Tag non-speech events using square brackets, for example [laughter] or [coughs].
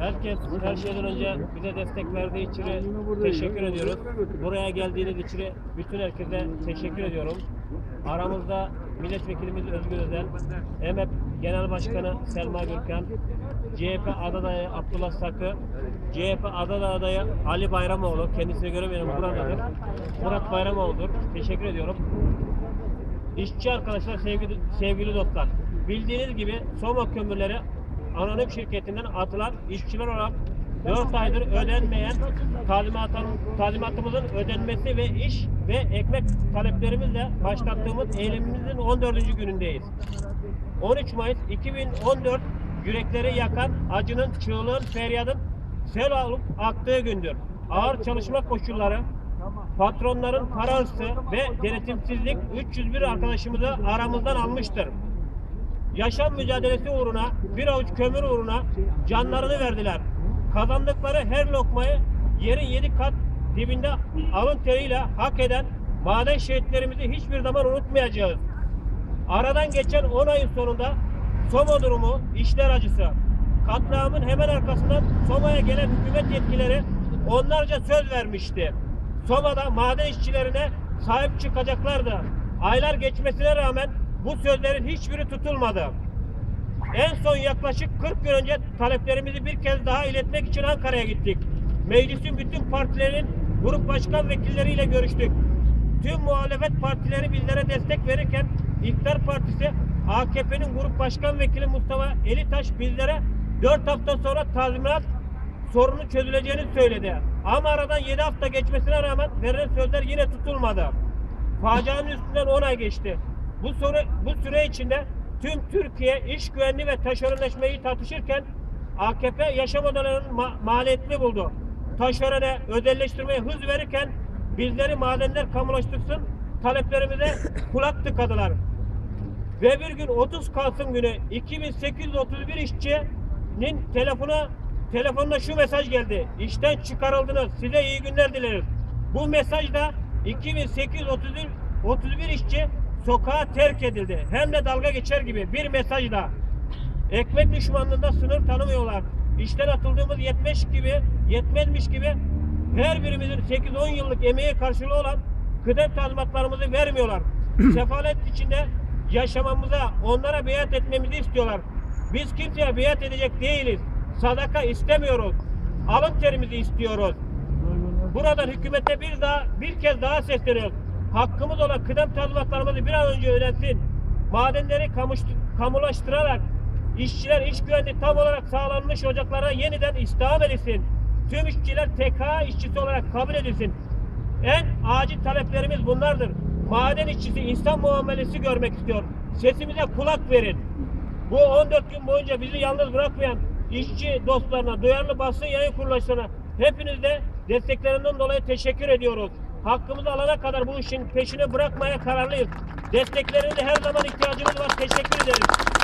Herkes her şeyden önce bize destek verdiği için teşekkür ediyoruz. Buraya geldiğiniz için bütün herkese teşekkür ediyorum. Aramızda milletvekilimiz Özgür Özel, EMEP Genel Başkanı Selma Gürkan, CHP Adadayı Abdullah Sakı, CHP Adada adayı Ali Bayramoğlu, kendisini göremiyorum buradadır. Murat Bayramoğlu'dur. Teşekkür ediyorum. İşçi arkadaşlar, sevgili, sevgili dostlar. Bildiğiniz gibi Soma kömürleri anonim şirketinden atılan işçiler olarak 4 aydır ödenmeyen talimatın, talimatımızın ödenmesi ve iş ve ekmek taleplerimizle başlattığımız eylemimizin 14. günündeyiz. 13 Mayıs 2014 yürekleri yakan acının, çığlığın, feryadın sel alıp aktığı gündür. Ağır çalışma koşulları, patronların para ve denetimsizlik 301 arkadaşımızı aramızdan almıştır. Yaşam mücadelesi uğruna, bir avuç kömür uğruna canlarını verdiler. Kazandıkları her lokmayı yerin yedi kat dibinde alın teriyle hak eden maden şehitlerimizi hiçbir zaman unutmayacağız. Aradan geçen 10 ayın sonunda Soma durumu işler acısı. Katliamın hemen arkasından Soma'ya gelen hükümet yetkileri onlarca söz vermişti. Soma'da maden işçilerine sahip çıkacaklardı. Aylar geçmesine rağmen bu sözlerin hiçbiri tutulmadı. En son yaklaşık 40 gün önce taleplerimizi bir kez daha iletmek için Ankara'ya gittik. Meclisin bütün partilerin grup başkan vekilleriyle görüştük. Tüm muhalefet partileri bizlere destek verirken İktidar Partisi AKP'nin grup başkan vekili Mustafa Elitaş bizlere 4 hafta sonra tazminat sorunu çözüleceğini söyledi. Ama aradan 7 hafta geçmesine rağmen verilen sözler yine tutulmadı. Facianın üstünden 10 ay geçti. Bu süre, bu süre içinde tüm Türkiye iş güvenliği ve taşeronleşmeyi tartışırken AKP yaşam odalarının ma- maliyetli buldu. Taşerone özelleştirmeye hız verirken bizleri madenler kamulaştırsın taleplerimize [coughs] kulak tıkadılar. Ve bir gün 30 Kasım günü 2831 işçinin telefona telefonuna şu mesaj geldi. İşten çıkarıldınız. Size iyi günler dileriz. Bu mesajda 2831 31 işçi sokağa terk edildi. Hem de dalga geçer gibi bir mesajda. Ekmek düşmanlığında sınır tanımıyorlar. İşten atıldığımız yetmiş gibi, yetmezmiş gibi her birimizin 8-10 yıllık emeği karşılığı olan kıdem tazminatlarımızı vermiyorlar. [clears throat] Sefalet içinde yaşamamıza, onlara biat etmemizi istiyorlar. Biz kimseye biat edecek değiliz. Sadaka istemiyoruz. Alın terimizi istiyoruz. Buradan hükümete bir daha bir kez daha sesleniyoruz. Hakkımız olan kıdem tazminatlarımızı bir an önce ödensin. Madenleri kamuş- kamulaştırarak işçiler iş güvenliği tam olarak sağlanmış ocaklara yeniden istihdam edilsin. Tüm işçiler TK işçisi olarak kabul edilsin. En acil taleplerimiz bunlardır. Maden işçisi insan muamelesi görmek istiyor. Sesimize kulak verin. Bu 14 gün boyunca bizi yalnız bırakmayan işçi dostlarına, duyarlı basın yayın kuruluşlarına hepinizde desteklerinden dolayı teşekkür ediyoruz. Hakkımızı alana kadar bu işin peşini bırakmaya kararlıyız. Desteklerine her zaman ihtiyacımız var. Teşekkür ederiz.